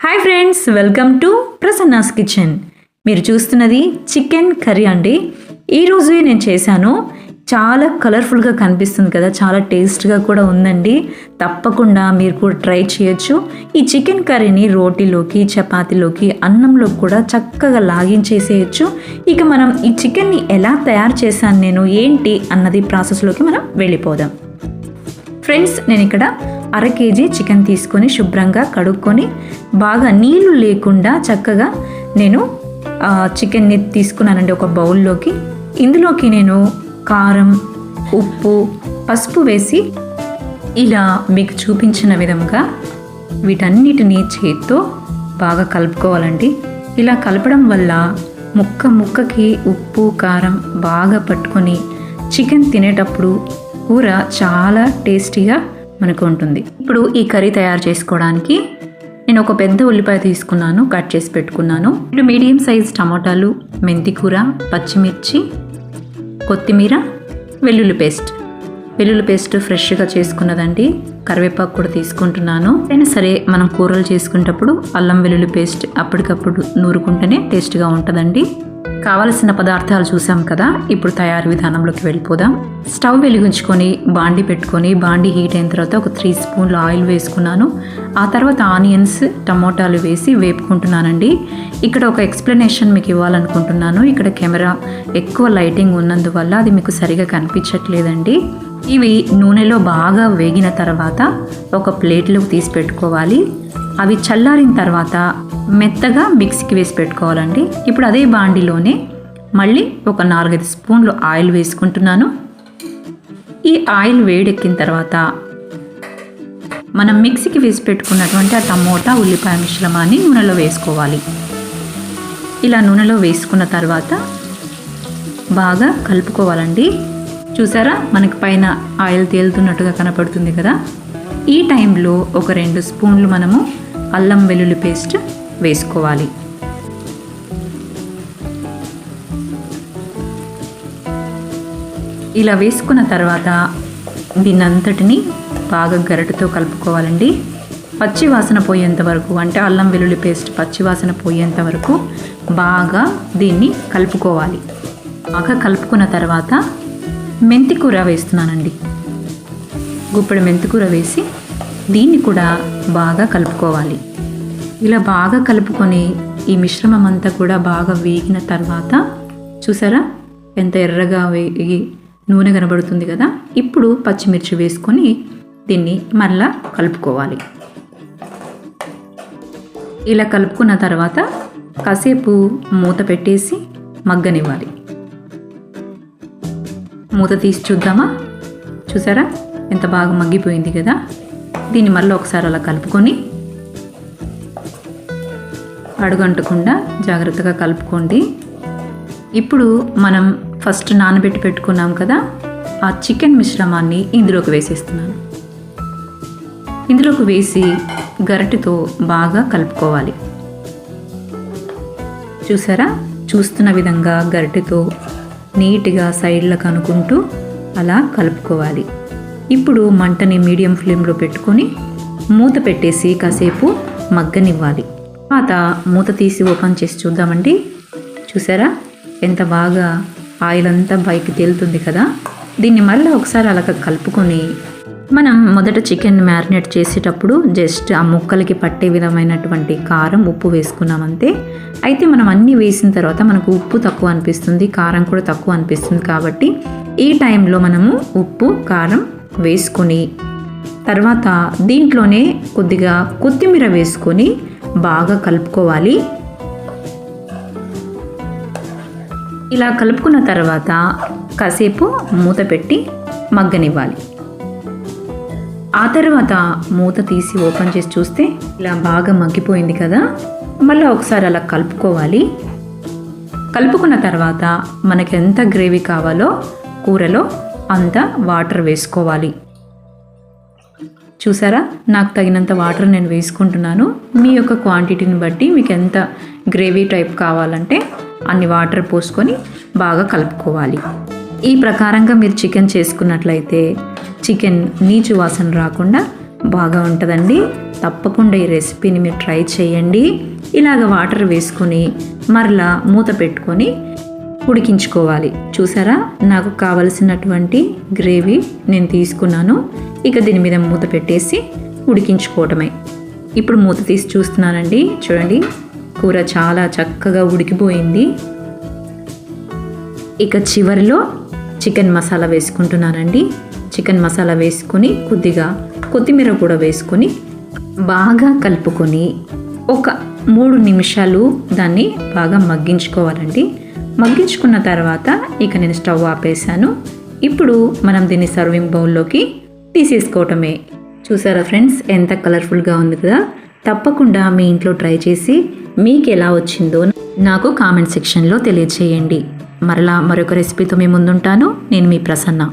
Hi friends welcome to Prasanna's kitchen మీరు చూస్తున్నది chicken curry అండి. ఈరోజు నేను చేశాను. చాలా కలర్ఫుల్గా కనిపిస్తుంది కదా చాలా టేస్ట్గా కూడా ఉందండి. తప్పకుండా మీరు కూడా ట్రై చేయొచ్చు. ఈ చికెన్ కర్రీని రోటీలోకి చపాతీలోకి అన్నంలో కూడా చక్కగా లాగించేసేయచ్చు ఇక మనం ఈ చికెన్ని ఎలా తయారు చేశాను నేను ఏంటి అన్నది ప్రాసెస్లోకి మనం వెళ్ళిపోదాం. ఫ్రెండ్స్ నేను ఇక్కడ అర కేజీ చికెన్ తీసుకొని శుభ్రంగా కడుక్కొని బాగా నీళ్ళు లేకుండా చక్కగా నేను చికెన్ని తీసుకున్నానండి ఒక బౌల్లోకి. ఇందులోకి నేను కారం ఉప్పు పసుపు వేసి ఇలా మీకు చూపించిన విధంగా వీటన్నిటిని చేత్తో బాగా కలుపుకోవాలండి. ఇలా కలపడం వల్ల ముక్క ముక్కకి ఉప్పు కారం బాగా పట్టుకొని చికెన్ తినేటప్పుడు కూర చాలా టేస్టీగా మనకు ఉంటుంది. ఇప్పుడు ఈ కర్రీ తయారు చేసుకోవడానికి నేను ఒక పెద్ద ఉల్లిపాయ తీసుకున్నాను కట్ చేసి పెట్టుకున్నాను. ఇప్పుడు మీడియం సైజ్ టమాటాలు మెంతికూర పచ్చిమిర్చి కొత్తిమీర వెల్లుల్లి పేస్ట్. వెల్లుల్లి పేస్ట్ ఫ్రెష్గా చేసుకున్నదండి. కరివేపాకు కూడా తీసుకుంటున్నాను. అయినా సరే మనం కూరలు చేసుకునేటప్పుడు అల్లం వెల్లుల్లి పేస్ట్ అప్పటికప్పుడు నూరుకుంటేనే టేస్ట్గా ఉంటుందండి. కావలసిన పదార్థాలు చూసాం కదా ఇప్పుడు తయారు విధానంలోకి వెళ్ళిపోదాం. స్టవ్ వెలిగించుకొని బాండి పెట్టుకొని బాండి హీట్ అయిన తర్వాత ఒక త్రీ స్పూన్లు ఆయిల్ వేసుకున్నాను. ఆ తర్వాత ఆనియన్స్ టమోటాలు వేసి వేపుకుంటున్నానండి. ఇక్కడ ఒక ఎక్స్ప్లెనేషన్ మీకు ఇవ్వాలనుకుంటున్నాను. ఇక్కడ కెమెరా ఎక్కువ లైటింగ్ ఉన్నందువల్ల అది మీకు సరిగా కనిపించట్లేదండి. ఇవి నూనెలో బాగా వేగిన తర్వాత ఒక ప్లేట్లోకి తీసి పెట్టుకోవాలి. అవి చల్లారిన తర్వాత మెత్తగా మిక్సీకి వేసి పెట్టుకోవాలండి. ఇప్పుడు అదే బాండిలోనే మళ్ళీ ఒక నాలుగైదు స్పూన్లు ఆయిల్ వేసుకుంటున్నాను. ఈ ఆయిల్ వేడెక్కిన తర్వాత మనం మిక్సీకి వేసి పెట్టుకున్నటువంటి ఆ టమోటా ఉల్లిపాయ మిశ్రమాన్ని నూనెలో వేసుకోవాలి. ఇలా నూనెలో వేసుకున్న తర్వాత బాగా కలుపుకోవాలండి. చూసారా? మనకి పైన ఆయిల్ తేలుతున్నట్టుగా కనపడుతుంది కదా? ఈ టైంలో ఒక రెండు స్పూన్లు మనము అల్లం వెల్లుల్లి పేస్ట్ వేసుకోవాలి. ఇలా వేసుకున్న తర్వాత దీన్నంతటిని బాగా గరిటతో కలుపుకోవాలండి. పచ్చి వాసన పోయేంత వరకు అంటే అల్లం వెల్లుల్లి పేస్ట్ పచ్చి వాసన పోయేంత వరకు బాగా దీన్ని కలుపుకోవాలి. బాగా కలుపుకున్న తర్వాత మెంతి కూర వేస్తున్నానండి. గుప్పెడు మెంతికూర వేసి దీన్ని కూడా బాగా కలుపుకోవాలి. ఇలా బాగా కలుపుకొని ఈ మిశ్రమం అంతా కూడా బాగా వేగిన తర్వాత చూసారా? ఎంత ఎర్రగా వేగి నూనె కనబడుతుంది కదా? ఇప్పుడు పచ్చిమిర్చి వేసుకొని దీన్ని మళ్ళా కలుపుకోవాలి. ఇలా కలుపుకున్న తర్వాత కాసేపు మూత పెట్టేసి మగ్గనివ్వాలి. మూత తీసి చూద్దామా? చూసారా? ఎంత బాగా మగ్గిపోయింది కదా? దీన్ని మళ్ళీ ఒకసారి అలా కలుపుకొని అడుగంటకుండా జాగ్రత్తగా కలుపుకోండి. ఇప్పుడు మనం ఫస్ట్ నానబెట్టి పెట్టుకున్నాం కదా ఆ చికెన్ మిశ్రమాన్ని ఇందులోకి వేసేస్తున్నాను. ఇందులోకి వేసి గరిటెతో బాగా కలుపుకోవాలి. చూసారా? చూస్తున్న విధంగా గరిటెతో నీట్గా సైడ్లకు అనుకుంటూ అలా కలుపుకోవాలి. ఇప్పుడు మంటని మీడియం ఫ్లేమ్లో పెట్టుకొని మూత పెట్టేసి కాసేపు మగ్గనివ్వాలి. తర్వాత మూత తీసి ఓపెన్ చేసి చూద్దామండి. చూసారా? ఎంత బాగా ఆయిల్ అంతా పైకి తేలుతుంది కదా? దీన్ని మళ్ళీ ఒకసారి అలా కలుపుకొని మనం మొదట చికెన్ మ్యారినేట్ చేసేటప్పుడు జస్ట్ ఆ ముక్కలకి పట్టే విధమైనటువంటి కారం ఉప్పు వేసుకున్నామంతే అయితే మనం అన్నీ వేసిన తర్వాత మనకు ఉప్పు తక్కువ అనిపిస్తుంది కారం కూడా తక్కువ అనిపిస్తుంది కాబట్టి ఈ టైంలో మనము ఉప్పు కారం వేసుకొని తర్వాత దీంట్లోనే కొద్దిగా కొత్తిమీర వేసుకొని బాగా కలుపుకోవాలి. ఇలా కలుపుకున్న తర్వాత కాసేపు మూత పెట్టి మగ్గనివ్వాలి. ఆ తర్వాత మూత తీసి ఓపెన్ చేసి చూస్తే ఇలా బాగా మగ్గిపోయింది కదా. మళ్ళీ ఒకసారి అలా కలుపుకోవాలి. కలుపుకున్న తర్వాత మనకి ఎంత గ్రేవీ కావాలో కూరలో అంత వాటర్ వేసుకోవాలి. చూసారా? నాకు తగినంత వాటర్ నేను వేసుకుంటున్నాను. మీ యొక్క క్వాంటిటీని బట్టి మీకు ఎంత గ్రేవీ టైప్ కావాలంటే అన్ని వాటర్ పోసుకొని బాగా కలుపుకోవాలి. ఈ ప్రకారంగా మీరు చికెన్ చేసుకున్నట్లయితే చికెన్ నీచు వాసన రాకుండా బాగా ఉంటుందండి. తప్పకుండా ఈ రెసిపీని మీరు ట్రై చేయండి. ఇలాగ వాటర్ వేసుకొని మరలా మూత పెట్టుకొని ఉడికించుకోవాలి. చూసారా? నాకు కావలసినటువంటి గ్రేవీ నేను తీసుకున్నాను. ఇక దీని మీద మూత పెట్టేసి ఉడికించుకోవటమే. ఇప్పుడు మూత తీసి చూస్తున్నానండి. చూడండి కూర చాలా చక్కగా ఉడికిపోయింది. ఇక చివరిలో చికెన్ మసాలా వేసుకుంటున్నానండి. చికెన్ మసాలా వేసుకొని కొద్దిగా కొత్తిమీర కూడా వేసుకొని బాగా కలుపుకొని ఒక మూడు నిమిషాలు దాన్ని బాగా మగ్గించుకోవాలండి. మగ్గించుకున్న తర్వాత ఇక నేను స్టవ్ ఆపేసాను ఇప్పుడు మనం దీన్ని సర్వింగ్ బౌల్లోకి తీసేసుకోవటమే. చూసారా ఫ్రెండ్స్ ఎంత కలర్ఫుల్గా ఉంది కదా? తప్పకుండా మీ ఇంట్లో ట్రై చేసి మీకు ఎలా వచ్చిందో నాకు కామెంట్ సెక్షన్లో తెలియచేయండి. మరలా మరొక రెసిపీతో మీ ముందుంటాను. నేను మీ ప్రసన్న.